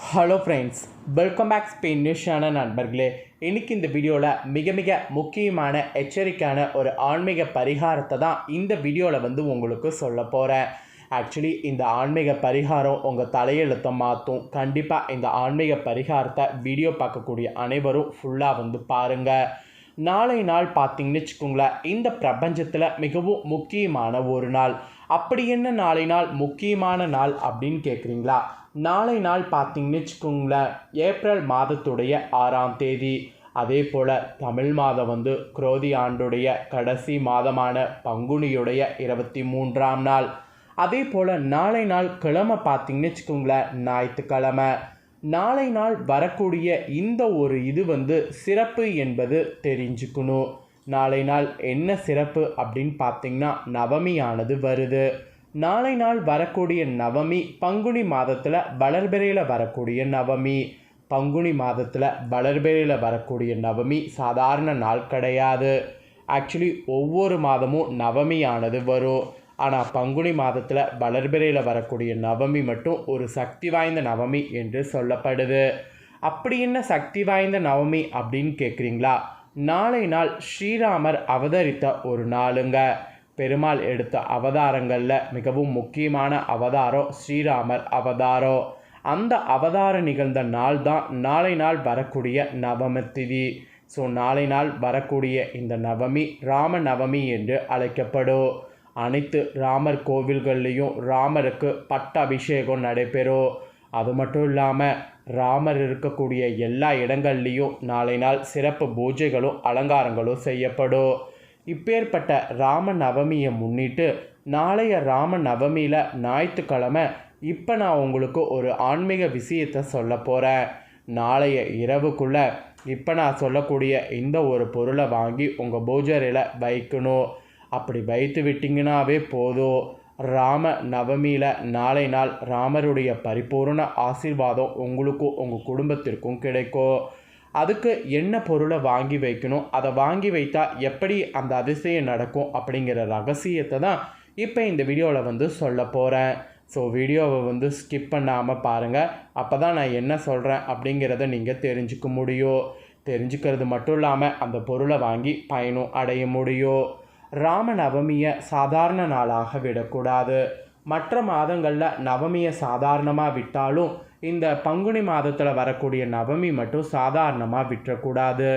Hello friends welcome back Spain நியூஸான நண்பர்களே. இன்றைக்கி இந்த வீடியோவில் மிக மிக முக்கியமான எச்சரிக்கையான ஒரு ஆன்மீக பரிகாரத்தை தான் இந்த வீடியோவில் வந்து உங்களுக்கு சொல்ல போகிறேன் ஆக்சுவலி இந்த ஆன்மீக பரிகாரம் உங்கள் தலையெழுத்தை மாற்றும் கண்டிப்பாக இந்த ஆன்மீக பரிகாரத்தை வீடியோ பார்க்கக்கூடிய அனைவரும் ஃபுல்லாக வந்து பாருங்கள் நாளை நாள் பார்த்தீங்கன்னு வச்சுக்கோங்களேன் இந்த பிரபஞ்சத்தில் மிகவும் முக்கியமான ஒரு நாள். அப்படி என்ன நாளை நாள் முக்கியமான நாள் அப்படின்னு கேட்குறீங்களா நாளை நாள் பார்த்தீங்கன்னு வச்சுக்கோங்களேன் ஏப்ரல் மாதத்துடைய ஆறாம் தேதி. அதே போல் தமிழ் மாதம் வந்து குரோதி ஆண்டுடைய கடைசி மாதமான பங்குனியுடைய இருபத்தி மூன்றாம் நாள். அதே போல் நாளை நாள் கிழமை பார்த்தீங்கன்னு வச்சுக்கோங்களேன் ஞாயிற்றுக்கிழமை. நாளை நாள் வரக்கூடிய இந்த ஒரு இது வந்து சிறப்பு என்பது தெரிஞ்சுக்கணும். நாளை நாள் என்ன சிறப்பு அப்படின்னு பார்த்தீங்கன்னா நவமியானது வருது. நாளை நாள் வரக்கூடிய நவமி பங்குனி மாதத்தில் வளர்பிறையில் வரக்கூடிய நவமி. பங்குனி மாதத்தில் வளர்பிறையில் வரக்கூடிய நவமி சாதாரண நாள் கிடையாது. ஆக்சுவலி ஒவ்வொரு மாதமும் நவமியானது வரும். ஆனால் பங்குனி மாதத்தில் வளர்பிறையில் வரக்கூடிய நவமி மட்டும் ஒரு சக்தி வாய்ந்த நவமி என்று சொல்லப்படுது. அப்படி என்ன சக்தி வாய்ந்த நவமி அப்படின்னு கேட்குறீங்களா நாளை நாள் ஸ்ரீராமர் அவதரித்த ஒரு நாளுங்க. பெருமாள் எடுத்த அவதாரங்களில் மிகவும் முக்கியமான அவதாரம் ஸ்ரீராமர் அவதாரம். அந்த அவதாரம் நிகழ்ந்த நாள் தான் நாளை நாள் வரக்கூடிய நவம திதி. ஸோ நாளை நாள் வரக்கூடிய இந்த நவமி ராம நவமி என்று அழைக்கப்படும். அனைத்து ராமர் கோவில்கள்லேயும் ராமருக்கு பட்ட அபிஷேகம் நடைபெறும். அது மட்டும் இல்லாமல் ராமர் இருக்கக்கூடிய எல்லா இடங்கள்லேயும் நாளை நாள் சிறப்பு பூஜைகளும் அலங்காரங்களும் செய்யப்படும். இப்பேற்பட்ட ராம நவமியை முன்னிட்டு நாளைய ராம நவமியில் ஞாயிற்றுக்கிழமை இப்போ நான் உங்களுக்கு ஒரு ஆன்மீக விஷயத்தை சொல்ல போகிறேன் நாளைய இரவுக்குள்ளே இப்போ நான் சொல்லக்கூடிய இந்த ஒரு பொருளை வாங்கி உங்கள் பூஜரையில் வைக்கணும். அப்படி வைத்து விட்டிங்கனாவே போதும். ராம நவமியில் நாளை நாள் ராமருடைய பரிபூர்ண ஆசீர்வாதம் உங்களுக்கும் உங்கள் குடும்பத்திற்கும் கிடைக்கும். அதுக்கு என்ன பொருளை வாங்கி வைக்கணும்? அதை வாங்கி வைத்தா எப்படி அந்த அதிசயம் நடக்கும் அப்படிங்கிற ரகசியத்தை தான் இப்போ இந்த வீடியோவில் வந்து சொல்ல போகிறேன். ஸோ வீடியோவை வந்து ஸ்கிப் பண்ணாமல் பாருங்கள் அப்போ தான் நான் என்ன சொல்கிறேன் அப்படிங்கிறத நீங்கள் தெரிஞ்சுக்க முடியும். தெரிஞ்சுக்கிறது மட்டும் இல்லாமல் அந்த பொருளை வாங்கி பயனும் அடைய முடியும். ராம நவமியை சாதாரண நாளாக விடக்கூடாது. மற்ற மாதங்களில் நவமியை சாதாரணமாக விட்டாலும் இந்த பங்குனி மாதத்தில் வரக்கூடிய நவமி மட்டும் சாதாரணமாக விட்டுறக்கூடாது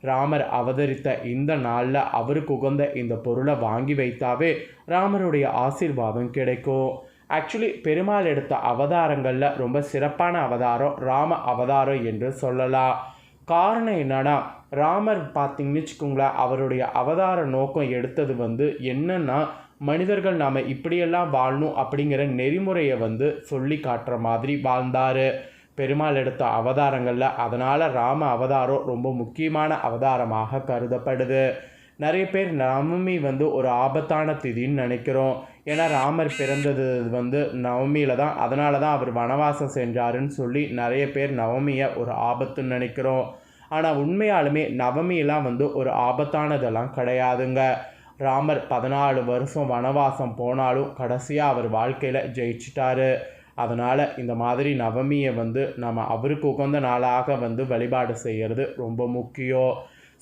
ராமர் அவதரித்த இந்த நாளில் அவருக்கு உகந்த இந்த பொருளை வாங்கி வைத்தாவே ராமருடைய ஆசீர்வாதம் கிடைக்கும். ஆக்சுவலி பெருமாள் எடுத்த அவதாரங்களில் ரொம்ப சிறப்பான அவதாரம் ராம அவதாரம் என்று சொல்லலாம். காரணம் என்னன்னா ராமர் பார்த்தீங்கன்னு வச்சுக்கோங்களேன் அவருடைய அவதார நோக்கம் எடுத்தது வந்து என்னன்னா மனிதர்கள் நாம் இப்படியெல்லாம் வாழணும் அப்படிங்கிற நெறிமுறையை வந்து சொல்லி காட்டுற மாதிரி வாழ்ந்தார். பெருமாள் எடுத்த அவதாரங்களில் அதனால் ராம அவதாரம் ரொம்ப முக்கியமான அவதாரமாக கருதப்படுது. நிறைய பேர் நவமி வந்து ஒரு ஆபத்தான திதின்னு நினைக்கிறோம். ஏன்னா ராமர் பிறந்தது வந்து நவமியில் தான். அதனால தான் அவர் வனவாசம் சென்றாருன்னு சொல்லி நிறைய பேர் நவமியை ஒரு ஆபத்துன்னு நினைக்கிறோம். ஆனால் உண்மையாலுமே நவமியெல்லாம் வந்து ஒரு ஆபத்தானதெல்லாம் கிடையாதுங்க. ராமர் பதினாலு வருஷம் வனவாசம் போனாலும் கடைசியாக அவர் வாழ்க்கையில் ஜெயிச்சிட்டாரு. அதனால் இந்த மாதிரி நவமியை வந்து நம்ம அவருக்கு உகந்த நாளாக வந்து வழிபாடு செய்கிறது ரொம்ப முக்கியம்.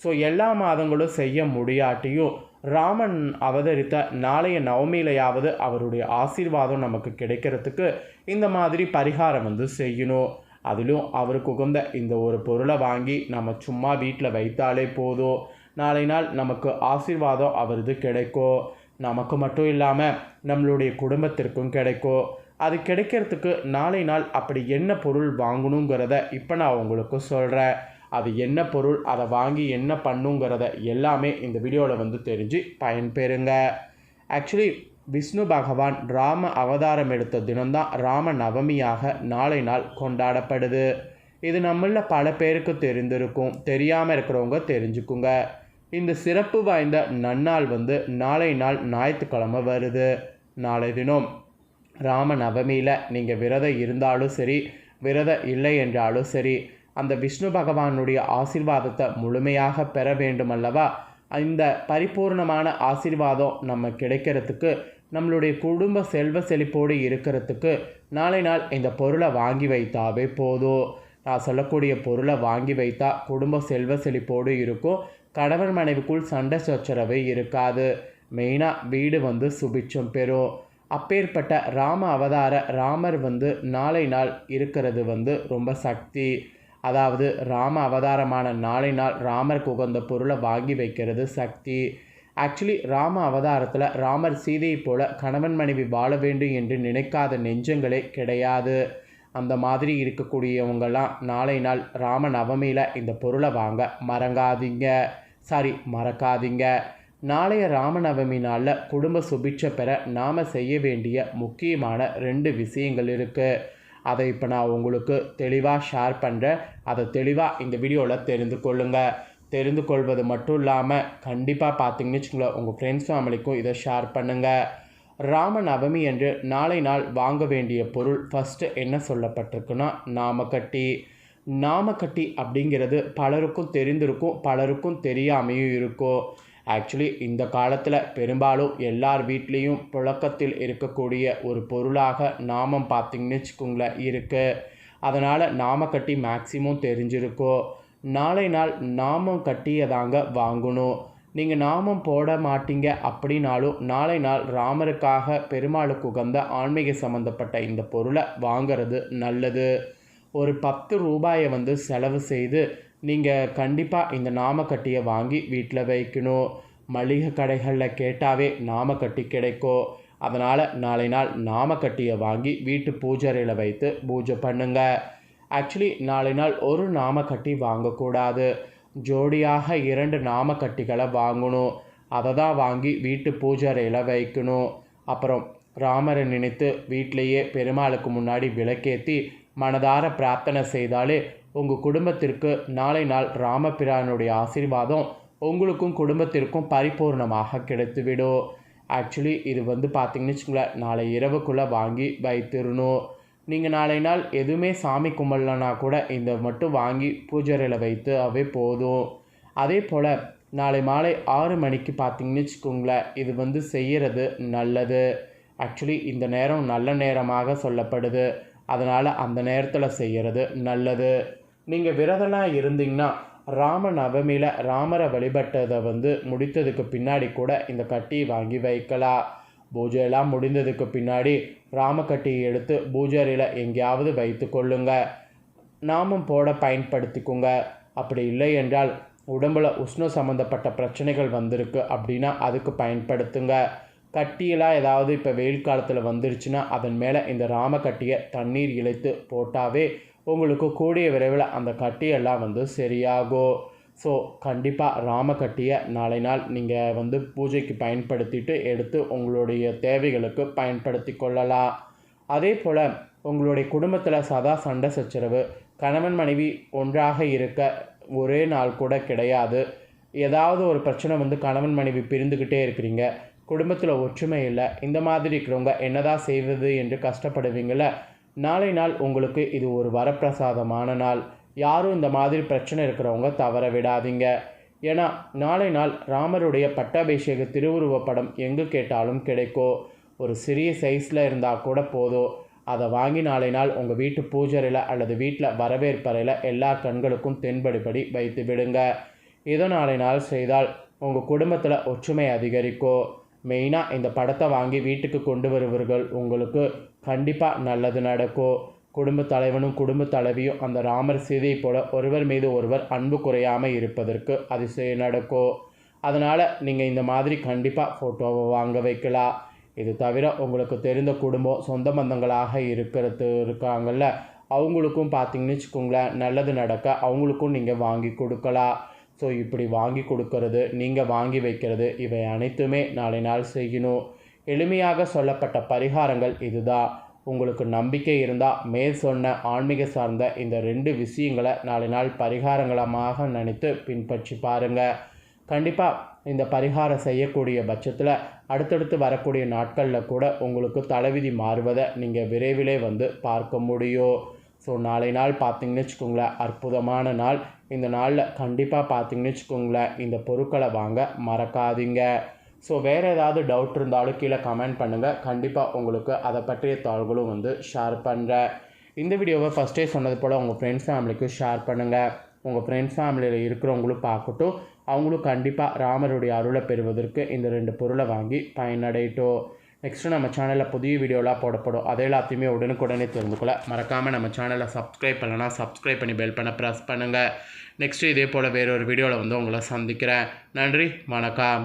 ஸோ எல்லா மாதங்களும் செய்ய முடியாட்டியும் ராமன் அவதரித்த நாளைய நவமியிலையாவது அவருடைய ஆசீர்வாதம் நமக்கு கிடைக்கிறதுக்கு இந்த மாதிரி பரிகாரம் வந்து செய்யணும். அதிலும் அவருக்கு உகந்த இந்த ஒரு பொருளை வாங்கி நம்ம சும்மா வீட்டில் வைத்தாலே போதும். நாளை நாள் நமக்கு ஆசீர்வாதம் அவரது கிடைக்கும் நமக்கு மட்டும் இல்லாமல் நம்மளுடைய குடும்பத்திற்கும் கிடைக்கும் அது கிடைக்கிறதுக்கு நாளை நாள் அப்படி என்ன பொருள் வாங்கணுங்கிறத இப்போ நான் உங்களுக்கு சொல்கிறேன் அது என்ன பொருள் அதை வாங்கி என்ன பண்ணுங்கிறத எல்லாமே இந்த வீடியோவில் வந்து தெரிஞ்சு பயன்பெறுங்க. ஆக்சுவலி விஷ்ணு பகவான் ராம அவதாரம் எடுத்த தினம்தான் ராம நவமியாக நாளை நாள் கொண்டாடப்படுது. இது நம்மள பல பேருக்கு தெரிந்திருக்கும் தெரியாமல் இருக்கிறவங்க தெரிஞ்சுக்குங்க. இந்த சிறப்பு வாய்ந்த நன்னாள் வந்து நாளை நாள் ஞாயிற்றுக்கிழமை வருது. நாளை தினம் ராம நவமியில் நீங்கள் விரதம் இருந்தாலும் சரி விரதம் இல்லை என்றாலும் சரி அந்த விஷ்ணு பகவானுடைய ஆசீர்வாதத்தை முழுமையாக பெற வேண்டுமல்லவா இந்த பரிபூர்ணமான ஆசீர்வாதம் நம்ம கிடைக்கிறதுக்கு நம்மளுடைய குடும்ப செல்வ செழிப்போடு இருக்கிறதுக்கு நாளை நாள் இந்த பொருளை வாங்கி வைத்தாவே போதும். நான் சொல்லக்கூடிய பொருளை வாங்கி வைத்தா குடும்ப செல்வ செழிப்போடு இருக்கும். கணவன் மனைவிக்குள் சண்டை சச்சரவு இருக்காது. மெயினாக வீடு வந்து சுபிச்சம் பெறும். அப்பேற்பட்ட ராம அவதார ராமர் வந்து நாளை நாள் இருக்கிறது வந்து ரொம்ப சக்தி. அதாவது ராம அவதாரமான நாளை நாள் ராமருக்கு உகந்த பொருளை வாங்கி வைக்கிறது சக்தி. ஆக்சுவலி ராம அவதாரத்தில் ராமர் சீதையை போல கணவன் மனைவி வாழ வேண்டும் என்று நினைக்காத நெஞ்சங்களே கிடையாது. அந்த மாதிரி இருக்கக்கூடியவங்கெல்லாம் நாளை நாள் ராம நவமியில் இந்த பொருளை வாங்க மறங்காதீங்க. சாரி மறக்காதீங்க. நாளைய ராமநவமி நாளில் குடும்ப சுபிட்சை பெற நாம் செய்ய வேண்டிய முக்கியமான ரெண்டு விஷயங்கள் இருக்குது அதை இப்போ நான் உங்களுக்கு தெளிவாக ஷேர் பண்ணுறேன் அதை தெளிவாக இந்த வீடியோவில் தெரிந்து கொள்ளுங்கள் தெரிந்து கொள்வது மட்டும் இல்லாமல் கண்டிப்பாக பார்த்தீங்கன்னு வச்சுக்கோங்களேன் உங்கள் ஃப்ரெண்ட்ஸ் ஃபேமிலிக்கும் இதை ஷேர் பண்ணுங்கள் ராம நவமி என்று நாளை நாள் வாங்க வேண்டிய பொருள் ஃபஸ்ட்டு என்ன சொல்லப்பட்டிருக்குன்னா நாமக்கட்டி. நாமக்கட்டி அப்படிங்கிறது பலருக்கும் தெரிந்திருக்கும் பலருக்கும் தெரியாமையும் இருக்கும். ஆக்சுவலி இந்த காலத்தில் பெரும்பாலும் எல்லார் வீட்லேயும் புழக்கத்தில் இருக்கக்கூடிய ஒரு பொருளாக நாமம் பார்த்திங்கன்னு வச்சுக்கோங்களேன் இருக்குது அதனால் நாமக்கட்டி மேக்சிமம் தெரிஞ்சிருக்கும் நாளை நாள் நாமம் கட்டியை தாங்க வாங்கணும். நீங்கள் நாமம் போட மாட்டீங்க அப்படின்னாலும் நாளை நாள் ராமருக்காக பெருமாளுக்கு உகந்த ஆன்மீக சம்மந்தப்பட்ட இந்த பொருளை வாங்கிறது நல்லது. ஒரு பத்து ரூபாயை வந்து செலவு செய்து நீங்கள் கண்டிப்பாக இந்த நாமக்கட்டியை வாங்கி வீட்டில் வைக்கணும். மளிகை கடைகளில் கேட்டாவே நாமக்கட்டி கிடைக்கும். அதனால் நாளை நாள் நாமக்கட்டியை வாங்கி வீட்டு பூஜரையில் வைத்து பூஜை பண்ணுங்க. ஆக்சுவலி நாளை நாள் ஒரு நாமக்கட்டி வாங்கக்கூடாது. ஜோடியாக இரண்டு நாமக்கட்டிகளை வாங்கணும். அதை தான் வாங்கி வீட்டு பூஜரையில் வைக்கணும். அப்புறம் ராமரை நினைத்து வீட்டிலேயே பெருமாளுக்கு முன்னாடி விளக்கேற்றி மனதார பிரார்த்தனை செய்தாலே உங்கள் குடும்பத்திற்கு நாளை நாள் ராமபிரானுடைய ஆசீர்வாதம் உங்களுக்கும் குடும்பத்திற்கும் பரிபூர்ணமாக கிடைத்துவிடும். ஆக்சுவலி இது வந்து பார்த்திங்கன்னு வச்சுங்களேன் நாளை இரவுக்குள்ளே வாங்கி வைத்திருணும். நீங்கள் நாளை நாள் எதுவுமே சாமி கும்பிடலனா கூட இந்த மட்டும் வாங்கி பூஜரையில் வைத்து அவே போதும். அதே போல் நாளை மாலை ஆறு மணிக்கு பார்த்தீங்கன்னு வச்சுக்கோங்களேன் இது வந்து செய்கிறது நல்லது. ஆக்சுவலி இந்த நேரம் நல்ல நேரமாக சொல்லப்படுது. அதனால் அந்த நேரத்தில் செய்கிறது நல்லது. நீங்கள் விரதம்லாம் இருந்தீங்கன்னா ராம நவமியில் ராமரை வழிபட்டதை வந்து முடித்ததுக்கு பின்னாடி கூட இந்த கட்டி வாங்கி வைக்கலாம். பூஜையெல்லாம் முடிந்ததுக்கு பின்னாடி ராமக்கட்டியை எடுத்து பூஜையில் எங்கேயாவது வைத்து கொள்ளுங்க. நாமும் போட பயன்படுத்திக்கோங்க. அப்படி இல்லை என்றால் உடம்பில் உஷ்ணம் சம்மந்தப்பட்ட பிரச்சனைகள் வந்திருக்கு அப்படின்னா அதுக்கு பயன்படுத்துங்க. கட்டியெல்லாம் ஏதாவது இப்போ வெயில் காலத்தில் வந்துருச்சுன்னா அதன் மேலே இந்த ராம கட்டியை தண்ணீர் இழைத்து போட்டாவே உங்களுக்கு கூடிய விரைவில் அந்த கட்டியெல்லாம் வந்து சரியாகும் ஸோ கண்டிப்பாக ராமக்கட்டியை நாளை நாள் நீங்கள் வந்து பூஜைக்கு பயன்படுத்திட்டு எடுத்து உங்களுடைய தேவைகளுக்கு பயன்படுத்தி கொள்ளலாம். அதே போல் உங்களுடைய குடும்பத்தில் சதா சண்டை சச்சரவு கணவன் மனைவி ஒன்றாக இருக்க ஒரே நாள் கூட கிடையாது. ஏதாவது ஒரு பிரச்சனை வந்து கணவன் மனைவி பிரிந்துக்கிட்டே இருக்கிறீங்க குடும்பத்தில் ஒற்றுமை இல்லை. இந்த மாதிரி இருக்கிறவங்க என்னதான் செய்வது என்று கஷ்டப்படுவீங்கள நாளை நாள் உங்களுக்கு இது ஒரு வரப்பிரசாதமான நாள். யாரும் இந்த மாதிரி பிரச்சனை இருக்கிறவங்க தவற விடாதீங்க. ஏன்னா நாளை நாள் ராமருடைய பட்டாபிஷேக திருவுருவப் படம் எங்கே கேட்டாலும் கிடைக்கும் ஒரு சிறிய சைஸில் இருந்தால் கூட போதும் அதை வாங்கி நாளை நாள் உங்கள் வீட்டு பூஜரையில் அல்லது வீட்டில் வரவேற்பறையில் எல்லா கண்களுக்கும் தென்படுபடி வைத்து விடுங்க. இதை நாளை நாள் செய்தால் உங்கள் குடும்பத்தில் ஒற்றுமை அதிகரிக்கும் மெயினாக இந்த படத்தை வாங்கி வீட்டுக்கு கொண்டு வருவர்கள் உங்களுக்கு கண்டிப்பாக நல்லது நடக்கும். குடும்ப தலைவனும் குடும்ப தலைவியும் அந்த ராமர் சீதையை போல ஒருவர் மீது ஒருவர் அன்பு குறையாமல் இருப்பதற்கு அதிசயம் நடக்கும். அதனால் நீங்கள் இந்த மாதிரி கண்டிப்பாக ஃபோட்டோவை வாங்க வைக்கலாம். இது தவிர உங்களுக்கு தெரிந்த குடும்பம் சொந்த பந்தங்களாக இருக்கிறது இருக்காங்கல்ல. அவங்களுக்கும் பார்த்தீங்கன்னு வச்சுக்கோங்களேன் நல்லது நடக்க அவங்களுக்கும் நீங்கள் வாங்கி கொடுக்கலாம். ஸோ இப்படி வாங்கி கொடுக்கறது நீங்கள் வாங்கி வைக்கிறது இவை அனைத்துமே நாளை நாள் செய்யணும். எளிமையாக சொல்லப்பட்ட பரிகாரங்கள் இதுதான் உங்களுக்கு நம்பிக்கை இருந்தால் மேல் சொன்ன ஆன்மீக சார்ந்த இந்த ரெண்டு விஷயங்களை நாளை நாள் பரிகாரங்களமாக நினைத்து பின்பற்றி பாருங்கள் கண்டிப்பாக இந்த பரிகாரம் செய்யக்கூடிய பட்சத்தில் அடுத்தடுத்து வரக்கூடிய நாட்களில் கூட உங்களுக்கு தலைவிதி மாறுவதை நீங்கள் விரைவிலே வந்து பார்க்க முடியும். ஸோ நாளை நாள் பார்த்தீங்கன்னு வச்சுக்கோங்களேன் அற்புதமான நாள். இந்த நாளில் கண்டிப்பாக பார்த்தீங்கன்னு வச்சுக்கோங்களேன் இந்த பொருட்களை வாங்க மறக்காதீங்க. ஸோ வேறு ஏதாவது டவுட் இருந்தாலும் கீழே கமெண்ட் பண்ணுங்கள் கண்டிப்பாக உங்களுக்கு அதை பற்றிய தாள்களும் வந்து ஷேர் பண்ணுறேன் இந்த வீடியோவை ஃபஸ்ட்டே சொன்னது போல் உங்கள் ஃப்ரெண்ட்ஸ் ஃபேமிலிக்கு ஷேர் பண்ணுங்கள் உங்கள் ஃப்ரெண்ட்ஸ் ஃபேமிலியில் இருக்கிறவங்களும் பார்க்கட்டும். அவங்களும் கண்டிப்பாக ராமருடைய அருளை பெறுவதற்கு இந்த ரெண்டு பொருளை வாங்கி பயனடையட்டும். நெக்ஸ்ட்டு நம்ம சேனலில் புதிய வீடியோலாம் போடப்படும். அதை எல்லாத்தையுமே உடனுக்குடனே தெரிந்துக்கொள்ள மறக்காமல் நம்ம சேனலை சப்ஸ்கிரைப் பண்ணலன்னா சப்ஸ்கிரைப் பண்ணி பெல் பண்ண ப்ரெஸ் பண்ணுங்கள் நெக்ஸ்ட்டு இதே போல் வேறொரு வீடியோவில் வந்து உங்களை சந்திக்கிறேன். நன்றி வணக்கம்.